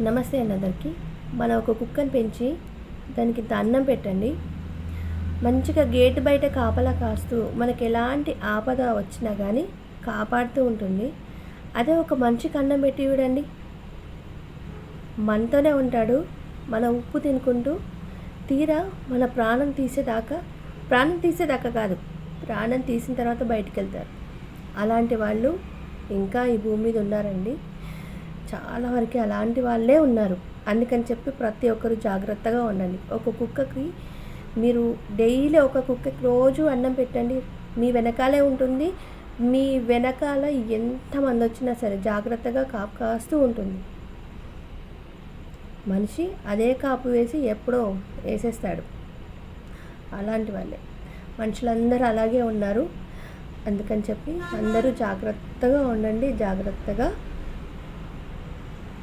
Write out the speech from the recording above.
నమస్తే అన్నదరికి. మనం ఒక కుక్కని పెంచి దానికి అన్నం పెట్టండి. మంచిగా గేట్ బయట కాపలా కాస్తూ మనకి ఎలాంటి ఆపద వచ్చినా కానీ కాపాడుతూ ఉంటుంది. అదే ఒక మనిషికి అన్నం పెట్టి చూడండి. మనతోనే ఉంటాడు. మన ఉప్పు తినుకుంటూ తీరా మన ప్రాణం తీసేదాకా ప్రాణం తీసేదాకా కాదు ప్రాణం తీసిన తర్వాత బయటికి వెళ్తారు అలాంటి వాళ్ళు ఇంకా ఈ భూమి మీద ఉన్నారండి. చాలా వరకు అలాంటి వాళ్ళే ఉన్నారు. అందుకని చెప్పి ప్రతి ఒక్కరు జాగ్రత్తగా ఉండండి. ఒక కుక్కకి మీరు డైలీ ఒక కుక్కకి రోజు అన్నం పెట్టండి. మీ వెనకాలే ఉంటుంది. మీ వెనకాల ఎంతమంది వచ్చినా సరే జాగ్రత్తగా కాపు కాస్తూ ఉంటుంది. మనిషి అదే కాపు వేసి ఎప్పుడో వేసేస్తాడు. అలాంటి వాళ్ళే. మనుషులందరూ అలాగే ఉన్నారు. అందుకని చెప్పి అందరూ జాగ్రత్తగా ఉండండి. జాగ్రత్తగా